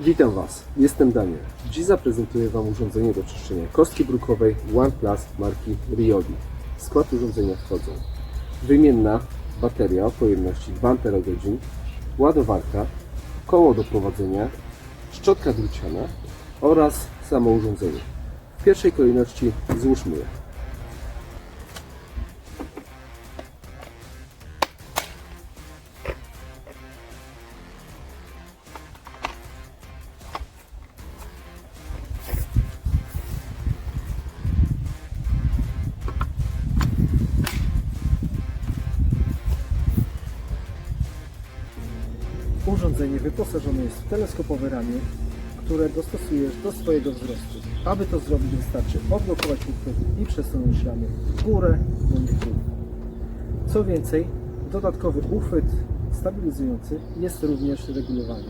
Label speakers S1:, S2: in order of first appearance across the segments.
S1: Witam Was, jestem Daniel. Dziś zaprezentuję Wam urządzenie do czyszczenia kostki brukowej OnePlus marki Riodi. W skład urządzenia wchodzą wymienna bateria o pojemności 2 Ah, ładowarka, koło do prowadzenia, szczotka druciana oraz samo urządzenie. W pierwszej kolejności złóżmy je.
S2: Urządzenie wyposażone jest w teleskopowe ramię, które dostosujesz do swojego wzrostu. Aby to zrobić wystarczy odblokować uchwyt i przesunąć ramię w górę bądź w dół. Co więcej, dodatkowy uchwyt stabilizujący jest również regulowany.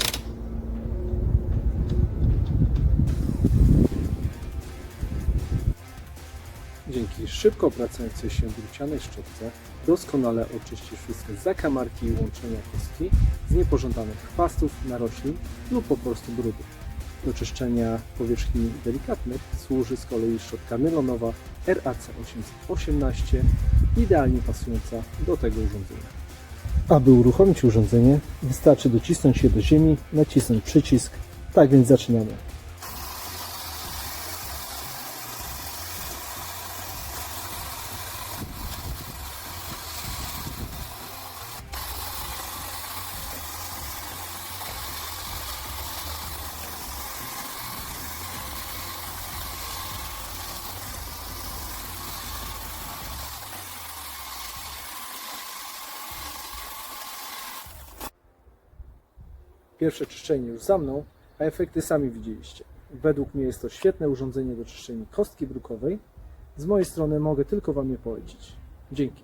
S1: Dzięki szybko obracającej się drucianej szczotce doskonale oczyścisz wszystkie zakamarki i łączenia kostki z niepożądanych chwastów, naroślin lub po prostu brudu. Do czyszczenia powierzchni delikatnych służy z kolei szczotka nylonowa RAC 818, idealnie pasująca do tego urządzenia.
S2: Aby uruchomić urządzenie, wystarczy docisnąć je do ziemi, nacisnąć przycisk. Tak więc zaczynamy.
S1: Pierwsze czyszczenie już za mną, a efekty sami widzieliście. Według mnie jest to świetne urządzenie do czyszczenia kostki brukowej. Z mojej strony mogę tylko Wam je polecić. Dzięki.